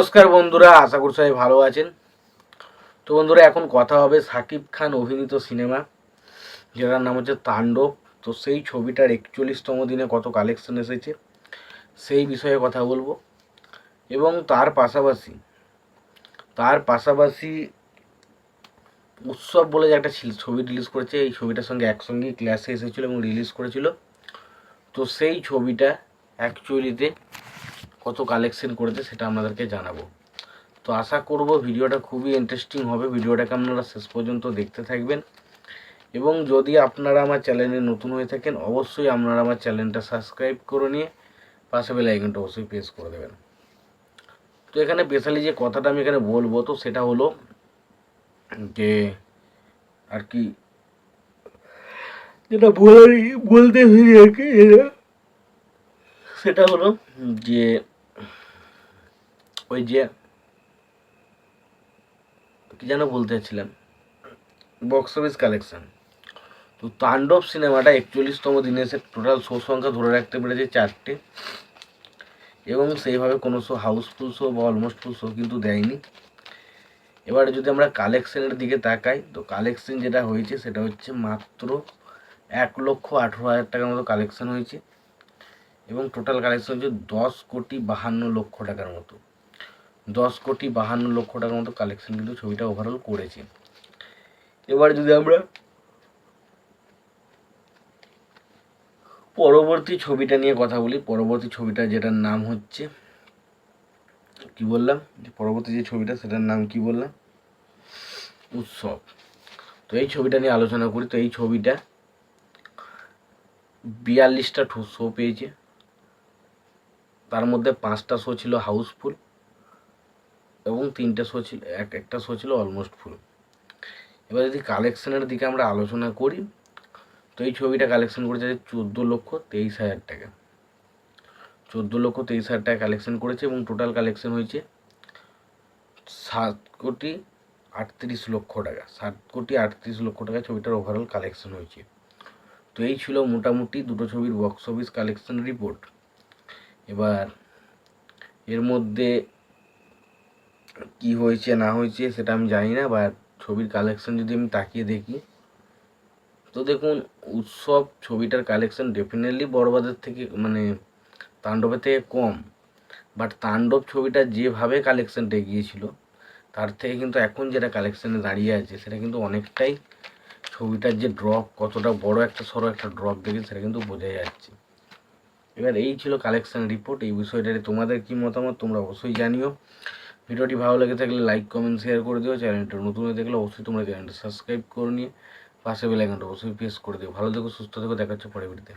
নমস্কার বন্ধুরা, আশা করছি সবাই ভালো আছেন। তো বন্ধুরা, এখন কথা হবে সাকিব খান অভিনীত সিনেমা, যেটার নাম হচ্ছে তাণ্ডব। তো সেই ছবিটার একচল্লিশতম দিনে কত কালেকশন এসেছে, সেই বিষয়ে কথা বলব। এবং তার পাশাপাশি তার পাশাপাশি উৎসব বলে যে একটা ছবি রিলিজ করেছে, এই ছবিটার সঙ্গে একসঙ্গেই ক্লাসে এসেছিল এবং রিলিজ করেছিল। তো সেই ছবিটা অ্যাকচুয়ালিতে কত কালেকশন করেছে সেটা আপনাদেরকে জানাব। তো আশা করব ভিডিওটা খুবই ইন্টারেস্টিং হবে। ভিডিওটাকে আপনারা শেষ পর্যন্ত দেখতে থাকবেন। এবং যদি আপনারা আমার চ্যানেলে নতুন হয়ে থাকেন, অবশ্যই আপনারা আমার চ্যানেলটা সাবস্ক্রাইব করে নিয়ে পাশে বেল আইকনটা অবশ্যই প্রেস করে দেবেন। তো এখানে স্পেশালি যে কথাটা আমি এখানে বলব, তো সেটা হলো যে, আর কি, যেটা বলতে আর কি, সেটা হলো যে ওই যে কি যেন বলতে চাচ্ছিলাম? বক্স অফিস কালেকশন তো তাণ্ডব সিনেমাটা একচল্লিশতম দিনে এসে টোটাল শো সংখ্যা ধরে রাখতে পেরেছে চারটে। এবং সেইভাবে কোনো শো হাউসফুল শো বা অলমোস্ট ফুল শো কিন্তু দেয়নি। এবারে যদি আমরা কালেকশনের দিকে তাকাই, তো কালেকশন যেটা হয়েছে সেটা হচ্ছে মাত্র এক লক্ষ আঠেরো হাজার টাকার মতো কালেকশন হয়েছে। এবং টোটাল কালেকশন হচ্ছে দশ কোটি বাহান্ন লক্ষ টাকার মতো। দশ কোটি বাহান্ন লক্ষ টাকার মতো কালেকশন কিন্তু ছবিটা ওভারঅল করেছে। এবার যদি আমরা পরবর্তী ছবিটা নিয়ে কথা বলি, পরবর্তী ছবিটা যেটার নাম হচ্ছে, কি বললাম? যে পরবর্তী যে ছবিটা, সেটার নাম কি বললাম? উৎসব। তো এই ছবিটা নিয়ে আলোচনা করি। তো এই ছবিটা বিয়াল্লিশটা শো পেয়েছে। তার মধ্যে পাঁচটা শো ছিল হাউসফুল এবং তিনটে শো ছিল, এক, একটা শো ছিল অলমোস্ট ফুল এবার যদি কালেকশনের দিকে আমরা আলোচনা করি, তো এই ছবিটা কালেকশন করেছে চোদ্দ লক্ষ তেইশ হাজার টাকা। চোদ্দ লক্ষ তেইশ হাজার টাকা কালেকশন করেছে এবং টোটাল কালেকশন হয়েছে সাত কোটি আটত্রিশ লক্ষ টাকা। সাত কোটি আটত্রিশ লক্ষ টাকা ছবিটার ওভারঅল কালেকশন হয়েছে। তো এই ছিল মোটামুটি দুটো ছবির বক্স অফিস কালেকশন রিপোর্ট এবার এর মধ্যে কি হয়েছে, না হয়েছে সেটা আমি জানি না, বা ছবির কালেকশন যদি আমি তাকিয়ে দেখি। তো দেখুন, উৎসব ছবিটার কালেকশন ডেফিনেটলি বড়বাদের থেকে মানে তাণ্ডবের থেকে কম। বাট তাণ্ডব ছবিটা যেভাবে কালেকশনটা এগিয়েছিল, তার থেকে কিন্তু এখন যেটা কালেকশনে দাঁড়িয়ে আছে, সেটা কিন্তু অনেকটাই ছবিটার যে ড্রপ কতটা বড় একটা সরো একটা ড্রপ দেখে সেটা কিন্তু বোঝা যাচ্ছে। এবার এই ছিল কালেকশন রিপোর্ট এই বিষয়টাতে তোমাদের কি মতামত তোমরা অবশ্যই জানিও। ভিডিওটি ভালো লেগে থাকলে লাইক কমেন্ট শেয়ার করে দিও। চ্যানেলটা নতুন হয়ে থাকলে অবশ্যই তোমরা চ্যানেলটা সাবস্ক্রাইব করে নিয়ে পাশে বেল আইকনটা অবশ্যই প্রেস করে দিও। ভালো থেকো, সুস্থ থেকো। দেখা হচ্ছে পরে ভিডিওতে